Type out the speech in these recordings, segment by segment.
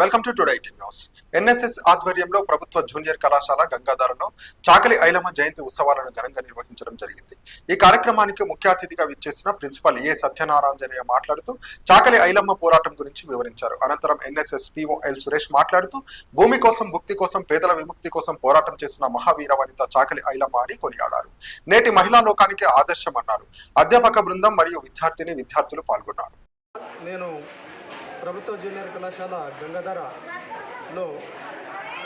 Welcome to today eighteen news NSS ఆధ్వర్యంలో ప్రభుత్వ junior కళాశాల గంగాధరలో చాకలి ఐలమ్మ జయంతి ఉత్సవాలను ఘనంగా నిర్వహించడం జరిగింది. ఈ కార్యక్రమానికి ముఖ్య అతిథిగా విచ్చేసిన ప్రిన్సిపల్ ఏ సత్యనారాయణయ్య మాట్లాడుతూ చాకలి ఐలమ్మ పోరాటం గురించి వివరించారు. అనంతరం ఎన్ఎస్ఎస్ పిఓ ఎల్ సురేష్ మాట్లాడుతూ భూమి కోసం భుక్తి కోసం పేదల విముక్తి కోసం పోరాటం చేసిన మహావీర వనిత చాకలి ఐలమ్మ అని కొనియాడారు. నేటి మహిళా లోకానికి ఆదర్శం అన్నారు అధ్యాపక బృందం మరియు విద్యార్థిని విద్యార్థులు పాల్గొన్నారు. నేను ప్రభుత్వ జూనియర్ కళాశాల గంగాధరలో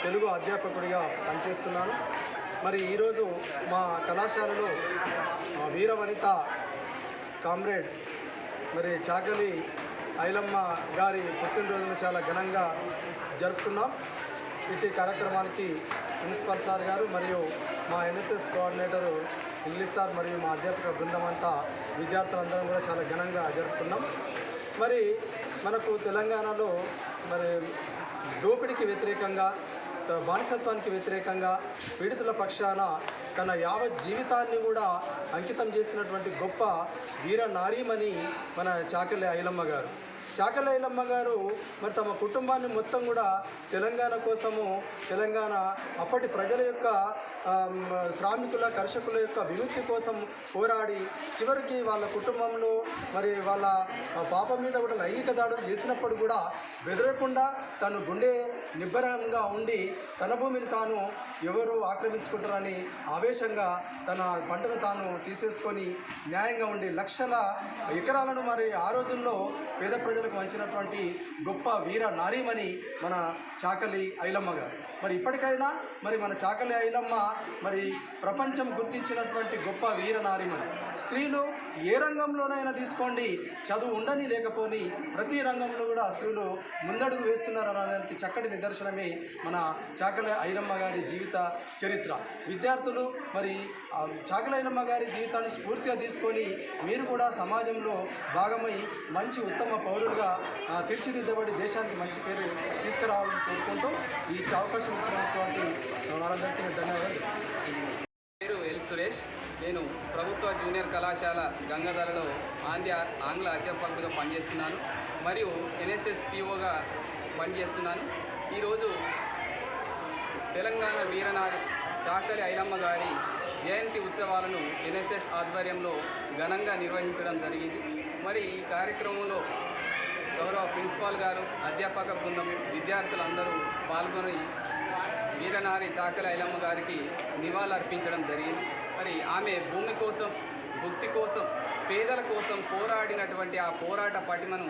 తెలుగు అధ్యాపకుడిగా పనిచేస్తున్నాను మరి ఈరోజు మా కళాశాలలో వీరవనిత కామ్రేడ్ మరి చాకలి ఐలమ్మ గారి పుట్టినరోజును చాలా ఘనంగా జరుపుకున్నాం. ఇటు కార్యక్రమానికి ప్రిన్సిపల్ సార్ గారు మరియు మా ఎన్ఎస్ఎస్ కోఆర్డినేటరు ఇంగ్లీష్ సార్ మరియు మా అధ్యాపక బృందం అంతా విద్యార్థులందరం కూడా చాలా ఘనంగా జరుపుకున్నాం. మరి మనకు తెలంగాణలో మరి దోపిడీకి వ్యతిరేకంగా బానిసత్వానికి వ్యతిరేకంగా పీడితుల పక్షాన తన యావత్ జీవితాన్ని కూడా అంకితం చేసినటువంటి గొప్ప వీర నారీమణి మన చాకలి ఐలమ్మ గారు. శాఖలైలమ్మ గారు మరి తమ కుటుంబాన్ని మొత్తం కూడా తెలంగాణ కోసము తెలంగాణ అప్పటి ప్రజల యొక్క శ్రామికుల కర్షకుల యొక్క విముక్తి కోసం పోరాడి చివరికి వాళ్ళ కుటుంబంలో మరి వాళ్ళ పాప మీద కూడా లైంగిక దాడులు చేసినప్పుడు కూడా బెదరకుండా తను గుండె నిబ్బరంగా ఉండి తన భూమిని తాను ఎవరు ఆక్రమించుకుంటారని ఆవేశంగా తన పంటను తాను తీసేసుకొని న్యాయంగా ఉండి లక్షల ఎకరాలను మరి ఆ రోజుల్లో పేద ప్రజలకు వంచినటువంటి గొప్ప వీర నారీమణి మన చాకలి ఐలమ్మ గారు. మరి ఇప్పటికైనా మరి మన చాకలి ఐలమ్మ మరి ప్రపంచం గుర్తించినటువంటి గొప్ప వీర నారీమణి. స్త్రీలు ఏ రంగంలోనైనా తీసుకోండి చదువు ఉండని లేకపోని ప్రతి రంగంలో కూడా స్త్రీలు ముందడుగు వేస్తున్నారు అనడానికి చక్కటి నిదర్శనమే మన చాకలి ఐలమ్మ గారి జీవిత చరిత్ర. విద్యార్థులు మరి చాకలి ఐలమ్మ గారి జీవితాన్ని స్ఫూర్తిగా తీసుకొని మీరు కూడా సమాజంలో భాగమై మంచి ఉత్తమ పౌరులుగా ఆ, తీర్చిదిద్దబడి దేశానికి మంచి పేరు తీసుకురావాలని కోరుకుంటూ ఈ అవకాశం ఇచ్చినటువంటి వారందరికీ ధన్యవాదాలు. పేరు ఎల్ సురేష్. నేను ప్రభుత్వ జూనియర్ కళాశాల గంగాధరలో ఆంధ్య ఆంగ్ల అధ్యాపకుడిగా పనిచేస్తున్నాను. మరియు ఎన్ఎస్ఎస్ పిఓగా పనిచేస్తున్నాను. ఈరోజు తెలంగాణ వీరనారి చాకలి ఐలమ్మ గారి జయంతి ఉత్సవాలను ఎన్ఎస్ఎస్ ఆధ్వర్యంలో ఘనంగా నిర్వహించడం జరిగింది. మరి ఈ కార్యక్రమంలో గౌరవ ప్రిన్సిపాల్ గారు అధ్యాపక బృందం విద్యార్థులందరూ పాల్గొని వీరనారి చాకల ఐలమ్మ గారికి నివాళులర్పించడం జరిగింది. మరి ఆమె భూమి కోసం భుక్తి కోసం పేదల కోసం పోరాడినటువంటి ఆ పోరాట పటిమను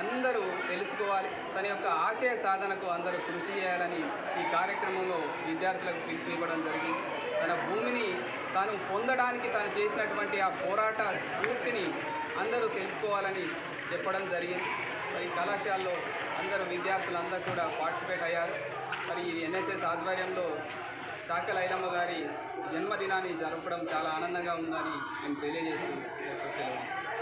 అందరూ తెలుసుకోవాలి. తన యొక్క ఆశయ సాధనకు అందరూ కృషి చేయాలని ఈ కార్యక్రమంలో విద్యార్థులకు పిలుపునివ్వడం జరిగింది. తన భూమిని తాను పొందడానికి తాను చేసినటువంటి ఆ పోరాట స్ఫూర్తిని అందరూ తెలుసుకోవాలని చెప్పడం జరిగింది. కళాశాలలో అందరూ విద్యార్థులందరూ కూడా పార్టిసిపేట్ అయ్యారు. మరి ఇది ఎన్ఎస్ఎస్ ఆధ్వర్యంలో చాకల ఐలమ్మ గారి జన్మదినాన్ని జరపడం చాలా ఆనందంగా ఉందని నేను తెలియజేస్తూ సెలవు